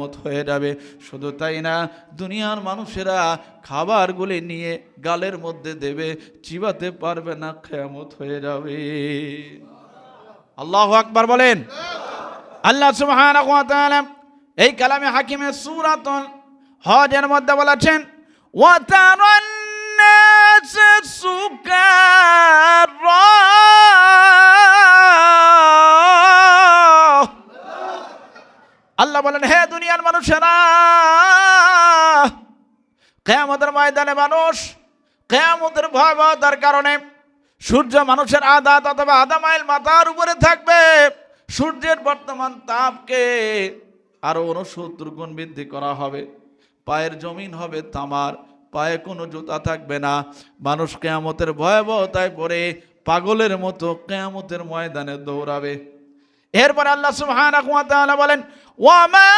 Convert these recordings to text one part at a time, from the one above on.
মত হয়ে যাবে। শুধু তাই না, দুনিয়ার মানুষেরা খাবারগুলি নিয়ে গালের মধ্যে দেবে, চিবাতে পারবে না, খেয়ামত হয়ে যাবে। আল্লাহ আকবার বলেন। আল্লাহ তাআলা এই কালামে হাকিমের সুরাতন হজের মধ্যে বলেছেন, ওয়া ময়দানে মানুষ কেয়ামতের ভয়াবহতার কারণে সূর্য মানুষের আধা অথবা আধা মাইল মাথার উপরে থাকবে। সূর্যের বর্তমান তাপকে আরও উনসত্তর গুণ বৃদ্ধি করা হবে। পায়ের জমিন হবে তামার, পায়ে কোনো জুতা থাকবে না। মানুষ কেয়ামতের ভয়াবহতায় পড়ে, পাগলের মতো কেয়ামতের ময়দানে দৌড়াবে। এরপরে আল্লাহ সুবহানাহু ওয়া তাআলা বলেন, ওয়া মা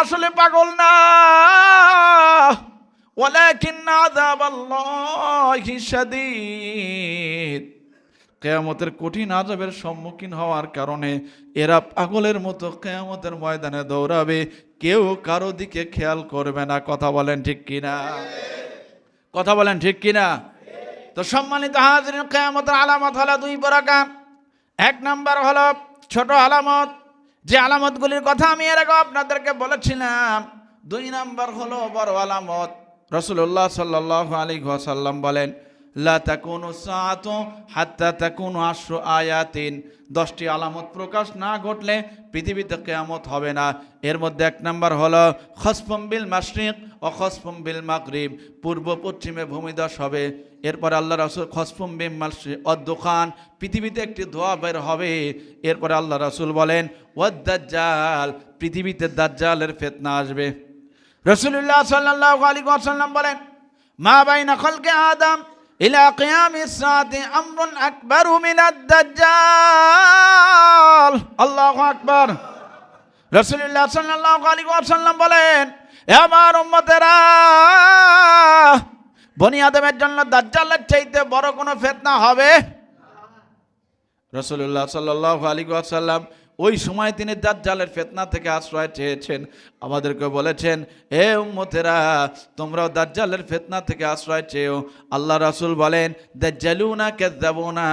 আসলে পাগল না। ওয়ালাকিন আযাবাল্লাহি শাদীদ। কেয়ামতের কঠিন আজাবের সম্মুখীন হওয়ার কারণে এরা পাগলের মতো কেয়ামতের ময়দানে দৌড়াবে। কেউ কারও দিকে খেয়াল করবে না। কথা বলেন ঠিক কিনা? কথা বলেন ঠিক কিনা? তো সম্মানিত হাজির কেয়ামতের আলামত হলো দুই প্রকার। এক নাম্বার হলো ছোট আলামত যে আলামতগুলির কথা আমি এর আগে আপনাদেরকে বলেছিলাম, দুই নাম্বার হলো বড় আলামত। রসুল্লাহ সাল্লাহ আলী সাল্লাম বলেন লা তাকুনু সাআতু হাত্তা তাকুনু আশরু আয়াতিন। দশটি আলামত প্রকাশ না ঘটলে পৃথিবীতে কেয়ামত হবে না। এর মধ্যে এক নম্বর হলো, খসফম বিল মাশরিক ও খসফম বিল মাগরিব। পূর্ব পশ্চিমে ভূমিদশ হবে। এরপরে আল্লাহ রাসুল খসফম বিল মাশরিক অদ্দোখান পৃথিবীতে একটি ধোয়া বের হবে। এরপরে আল্লাহ রাসুল বলেন ওয়াদ্দাজ্জাল পৃথিবীতে দাজ্জালের ফেতনা আসবে। রসুল্লাহ সাল্লাহ আলী ওয়াসাল্লাম বলেন, মা বাইনা খলকে আদম ইলা কিয়ামিস সাআতি আমরুন আকবারু মিনাদ দাজ্জাল। আল্লাহু আকবার। রসুল্লাহ সাল্লাল্লাহু বলেন, এ আমার উম্মতেরা, বনি জন্য দাজ্জালের চাইতে বড় কোনো ফিতনা হবে? রসুল্লাহ সাল্লাহ আলী ওয়াসাল্লাম ওই সময় তিনি দাজ্জালের ফেতনা থেকে আশ্রয় চেয়েছেন। আমাদেরকে বলেছেন, হে উম্মতেরা, তোমরাও দাজ্জালের ফেতনা থেকে আশ্রয় চেয়েও। আল্লাহ রাসুল বলেন, দাজ্জালুনা কেদ্দাবুনা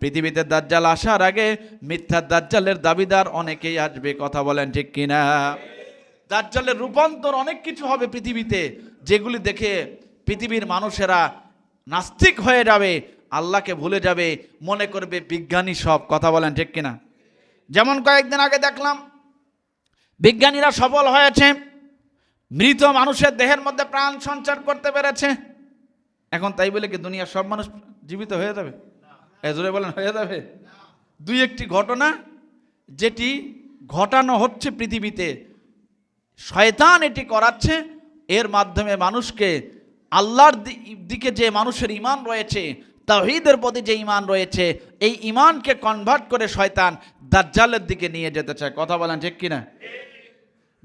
পৃথিবীতে দাজ্জাল আসার আগে মিথ্যা দাজ্জালের দাবিদার অনেকেই আসবে। কথা বলেন ঠিক কিনা? দাজ্জালের রূপান্তর অনেক কিছু হবে পৃথিবীতে, যেগুলি দেখে পৃথিবীর মানুষেরা নাস্তিক হয়ে যাবে, আল্লাহকে ভুলে যাবে, মনে করবে বিজ্ঞানী সব। কথা বলেন ঠিক কিনা? যেমন কয়েকদিন আগে দেখলাম, বিজ্ঞানীরা সফল হয়েছে, মৃত মানুষের দেহের মধ্যে প্রাণ সঞ্চার করতে পেরেছে। এখন তাই বলে কি দুনিয়ার সব মানুষ জীবিত হয়ে যাবে? এজরে বলেন, হয়ে যাবে? দুই একটি ঘটনা, যেটি ঘটানো হচ্ছে পৃথিবীতে। শয়তান এটি করাচ্ছে, এর মাধ্যমে মানুষকে আল্লাহর দিকে যে মানুষের ইমান রয়েছে তাহিদের প্রতি যে ইমান রয়েছে, এই ইমানকে কনভার্ট করে শয়তান দাজ্জালের দিকে নিয়ে যেতে চায় কথা বলেন ঠিক কিনা?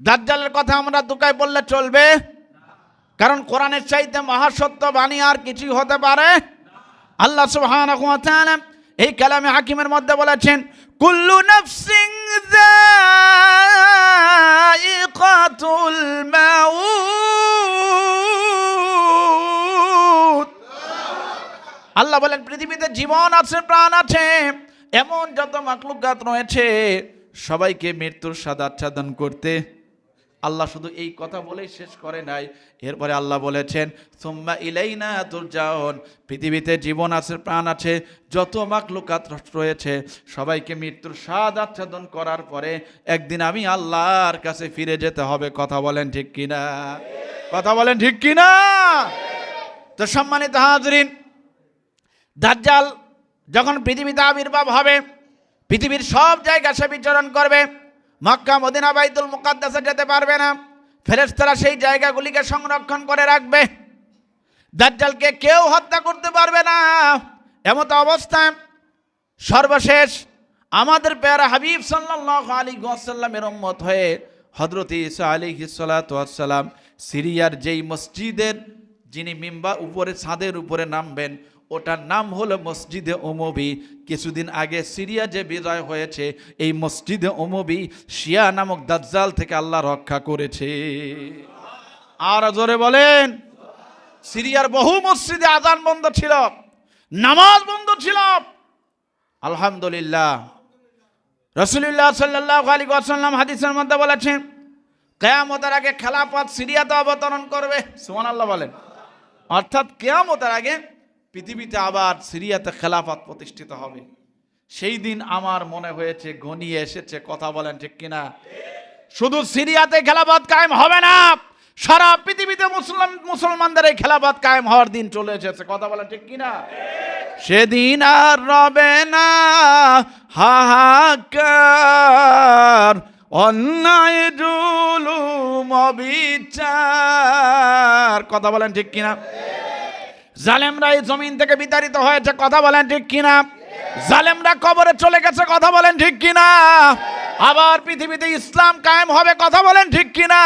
দাজ্জালের কথা আমরা দুকায় বললে চলবে? কারণ কোরআনের চাইতে মহাসত্য বাণী আর কিছুই হতে পারে? আল্লাহ তাআলা এই কালামে হাকিমের মধ্যে বলেছেন, কুল্লু নাফসিন যায়িকাতুল মাউত। আল্লাহ বলেন, পৃথিবীতে জীবন আছে, প্রাণ আছে, এমন যত মাকলুকাত রয়েছে, সবাইকে মৃত্যুর স্বাদ আচ্ছাদন করতে। আল্লাহ শুধু এই কথা বলেই শেষ করে নাই। এরপরে আল্লাহ বলেছেন, সোম্মা ইলাইনা তুরজাউন পৃথিবীতে জীবন আছে, প্রাণ আছে, যত মাকলুকাত রয়েছে, সবাইকে মৃত্যুর স্বাদ আচ্ছাদন করার পরে একদিন আমি আল্লাহর কাছে ফিরে যেতে হবে। কথা বলেন ঠিক কিনা? কথা বলেন ঠিক কিনা? তো সম্মানিত হাজরিন দাজ্জাল যখন পৃথিবীতে আবির্ভাব হবে, পৃথিবীর সব জায়গা সে বিচরণ করবে, মক্কা, মদিনা, বাইতুল মুকাদ্দাসে যেতে পারবে না। ফেরেস্তারা সেই জায়গাগুলিকে সংরক্ষণ করে রাখবে। দাজ্জালকে কেউ হত্যা করতে পারবে না। এমত অবস্থায় সর্বশেষ আমাদের পেয়ারা হাবিব সাল্লাল্লাহু আলাইহি ওয়াসাল্লামের উম্মত হয়ে হযরত ঈসা আলাইহিস সালাতু ওয়াসসালাম সিরিয়ার যেই মসজিদের যিনি মিম্বা উপরে ছাদের উপরে নামবেন ওটার নাম হলো মসজিদে ওমবি। কিছুদিন আগে সিরিয়া যে বিজয় হয়েছে, এই মসজিদে ওমবি শিয়া নামক দাজ্জাল থেকে আল্লাহ রক্ষা করেছে। আর জোরে বলেন, সিরিয়ার বহু মসজিদে আজান বন্ধ ছিল, নামাজ বন্ধ ছিল। আলহামদুলিল্লাহ। রসুলিল্লাহ সাল্লাহ আলী আসাল্লাম হাদিসের মধ্যে বলেছেন, কেয়ামতের আগে খেলাফত সিরিয়াতে অবতরণ করবে। সুমান আল্লাহ বলেন। অর্থাৎ কেয়ামতের আগে পৃথিবীতে আবার সিরিয়াতে খেলাফত প্রতিষ্ঠিত হবে। সেই দিন আমার মনে হয়েছে, ঘনিয়ে এসেছে, কথা বলেন ঠিক কিনা? শুধু সিরিয়াতে খেলাফত কায়েম হবে না, সারা পৃথিবীতে মুসলমান, মুসলমানদের এই খেলাফত কায়েম হওয়ার দিন চলে এসেছে। কথা বলেন ঠিক কিনা? সেদিন আর রবে না, হাহাকার, অন্যায়, জুলুম, অবিচার। কথা বলেন ঠিক কিনা? জালেমরা এই জমিন থেকে বিতাড়িত হয়েছে, কথা বলেন ঠিক কিনা? জালেমরা কবরে চলে গেছে, কথা বলেন ঠিক কিনা? আবার পৃথিবীতে ইসলাম কায়েম হবে, কথা বলেন ঠিক কিনা?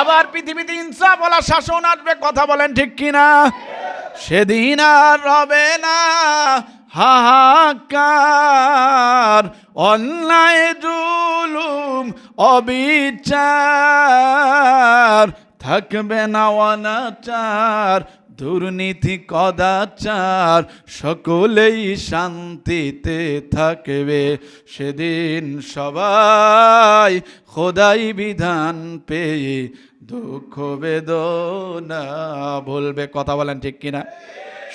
আবার পৃথিবীতে ইনসাফ বলা শাসন আসবে, কথা বলেন ঠিক কিনা? সেদিন আর রবে না, হাহাকার, অন্যায়, জুলুম, অবিচার, থাকবে না অনাচার দুর্নীতি কদাচার সকলেই শান্তিতে থাকবে। সেদিন সবাই খোদাই বিধান পেয়ে দুঃখ বেদনা বলবে কথা বলেন ঠিক কিনা?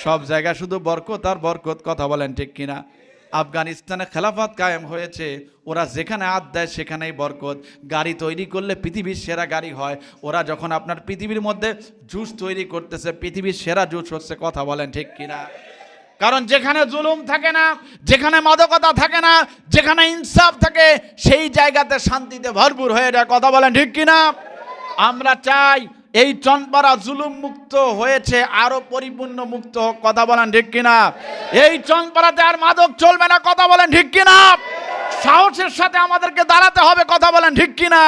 সব জায়গায় শুধু বরকত আর বরকত, কথা বলেন ঠিক কিনা? আফগানিস্তানে খেলাফত কায়েম হয়েছে, ওরা যেখানে হাত দেয় সেখানেই বরকত। গাড়ি তৈরি করলে পৃথিবীর সেরা গাড়ি হয়। ওরা যখন আপনার পৃথিবীর মধ্যে জুস তৈরি করতেছে, পৃথিবীর সেরা জুস হচ্ছে কথা বলেন ঠিক কিনা? কারণ যেখানে জুলুম থাকে না, যেখানে মাদকতা থাকে না, যেখানে ইনসাফ থাকে, সেই জায়গাতে শান্তিতে ভরপুর হয়ে যায়, কথা বলেন ঠিক কিনা? আমরা চাই এই চনপাড়া জুলুম মুক্ত হয়েছে, আরও পরিপূর্ণ মুক্ত কথা বলেন ঠিক কিনা? এই চনপাড়াতে আর মাদক চলবে না, কথা বলেন ঠিক কিনা? সাহসের সাথে আমাদেরকে দাঁড়াতে হবে, কথা বলেন ঠিক কিনা?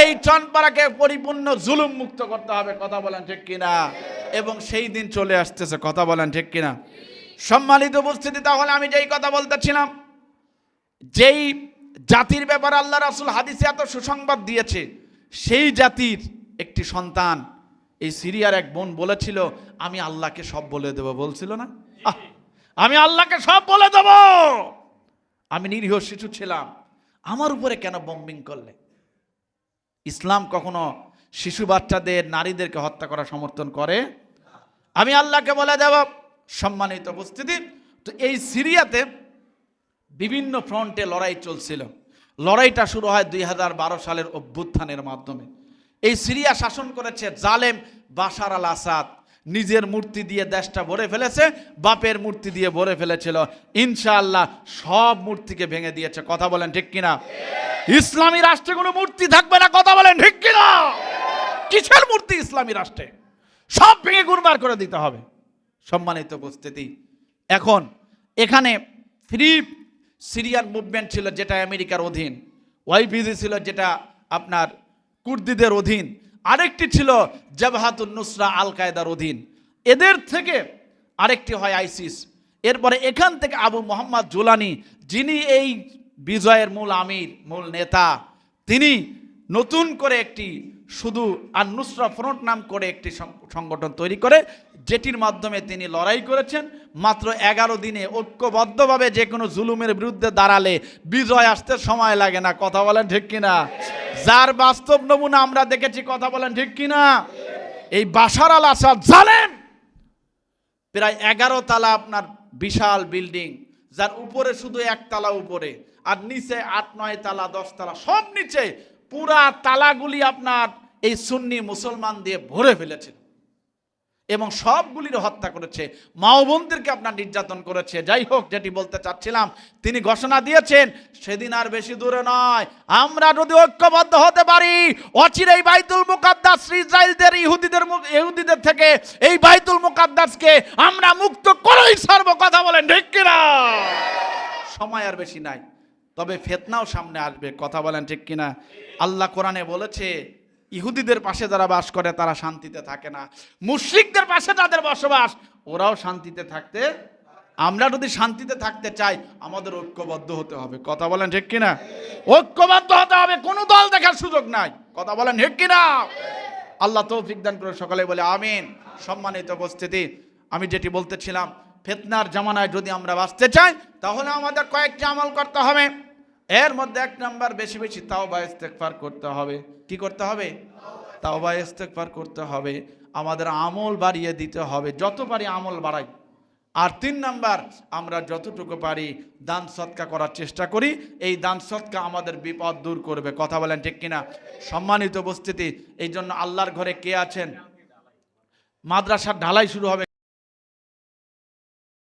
এই চনপাড়াকে পরিপূর্ণ জুলুম মুক্ত করতে হবে, কথা বলেন ঠিক কিনা? এবং সেই দিন চলে আসতেছে, কথা বলেন ঠিক কিনা? সম্মানিত উপস্থিতি, তাহলে আমি যেই কথা বলতেছিলাম, যেই জাতির ব্যাপারে আল্লাহ রাসুল হাদিসে এত সুসংবাদ দিয়েছে, সেই জাতির একটি সন্তান, এই সিরিয়ার এক বোন বলেছিল, আমি আল্লাহকে সব বলে দেব। বলছিল না? আমি আল্লাহকে সব বলে দেব! আমি নিরীহ শিশু ছিলাম। আমার উপরে কেন বম্বিং করলে? ইসলাম কখনো শিশু বাচ্চাদের, নারীদেরকে হত্যা করা সমর্থন করে? আমি আল্লাহকে বলে দেব, সম্মানিত উপস্থিতি। তো এই সিরিয়াতে বিভিন্ন ফ্রন্টে লড়াই চলছিল। লড়াইটা শুরু হয় দুই হাজার বারো সালের অভ্যুত্থানের মাধ্যমে। এই সিরিয়া শাসন করেছে জালেম বাশার আল আসাদ। নিজের মূর্তি দিয়ে দেশটা ভরে ফেলেছে, বাপের মূর্তি দিয়ে ভরে ফেলেছিল। ইনশাআল্লাহ সব মূর্তিকে ভেঙে দিয়েছে। কথা বলেন ঠিক কিনা? ইসলামী রাষ্ট্রে কোনো মূর্তি থাকবে না, কথা বলেন ঠিক কিনা? কিসের মূর্তি ইসলামী রাষ্ট্রে? সব ভেঙে গুরবার করে দিতে হবে। সম্মানিত উপস্থিতি, এখন এখানে ফ্রি সিরিয়ার মুভমেন্ট ছিল যেটা আমেরিকার অধীন ওয়াইপিজি ছিল যেটা আপনার কুর্দিদের অধীন। আরেকটি ছিল জাবাহাতুন নুসরা আল কায়দার অধীন। এদের থেকে আরেকটি হয় আইসিস। এরপরে এখান থেকে আবু মোহাম্মদ জুলানি, যিনি এই বিজয়ের মূল আমির, মূল নেতা, তিনি নতুন করে একটি শুধু আর নুসরা ফ্রন্ট নাম করে একটি সংগঠন তৈরি করে। যেটির মাধ্যমে তিনি লড়াই করেছেন, মাত্র এগারো দিনে ঐক্যবদ্ধভাবে যে কোনো জুলুমের বিরুদ্ধে দাঁড়ালে বিজয় আসতে সময় লাগে না। কথা বলেন ঠিক কিনা? যার বাস্তব নমুনা আমরা দেখেছি, কথা বলেন ঠিক কিনা? এই বাশার আল আসাদ জালেম! প্রায় এগারো তালা আপনার বিশাল বিল্ডিং, যার উপরে শুধু এক তালা উপরে, আর নিচে আট, নয় তালা, দশ তালা, সব নিচে পুরা তালাগুলি আপনার এই সুন্নি মুসলমান দিয়ে ভরে ফেলেছে এবং সবগুলির হত্যা করেছে। মাও বোনদেরকে আপনার নির্যাতন করেছে। যাই হোক, যেটি বলতে চাচ্ছিলাম, তিনি ঘোষণা দিয়েছেন, সেদিন আর বেশি দূরে নয়। আমরা যদি ঐক্যবদ্ধ হতে পারি অচিরেই বাইতুল মুকাদ্দাস ইসরায়েলদের, ইহুদিদের ইহুদিদের থেকে এই বাইতুল মুকাদ্দাসকে আমরা মুক্ত করেই সারবো কথা বলেন, ঠিক কিনা? সময় আর বেশি নাই। তবে ফেতনাও সামনে আসবে, কথা বলেন ঠিক কিনা? আল্লাহ কোরআনে বলেছে ইহুদিদের পাশে যারা বাস করে, তারা শান্তিতে থাকে না। মুশ্রিকদের পাশে তাদের বসবাস, ওরাও শান্তিতে থাকতে, আমরা যদি শান্তিতে থাকতে চাই, আমাদের ঐক্যবদ্ধ হতে হবে। কথা বলেন ঠিক কিনা? ঐক্যবদ্ধ হতে হবে, কোনো দল দেখার সুযোগ নাই। কথা বলেন ঠিক কিনা? আল্লাহ তৌফিক দান করে সকালে বলে আমিন। সম্মানিত উপস্থিতি, আমি যেটি বলতেছিলাম, ফেতনার জামানায় যদি আমরা বাঁচতে চাই, তাহলে আমাদের কয়েকটি আমল করতে হবে। এর মধ্যে এক নাম্বার বেশি বেশি তাও বা ইস্তেকফার করতে হবে। কি করতে হবে? তাও বা ইস্তেকফার করতে হবে। আমাদের আমল বাড়িয়ে দিতে হবে। যত পারি আমল বাড়াই। আর তিন নাম্বার, আমরা যতটুকু পারি দান সৎকা করার চেষ্টা করি। এই দান সৎকা আমাদের বিপদ দূর করবে। কথা বলেন ঠিক কিনা? সম্মানিত উপস্থিতি এই জন্য আল্লাহর ঘরে কে আছেন? মাদ্রাসার ঢালাই শুরু হবে।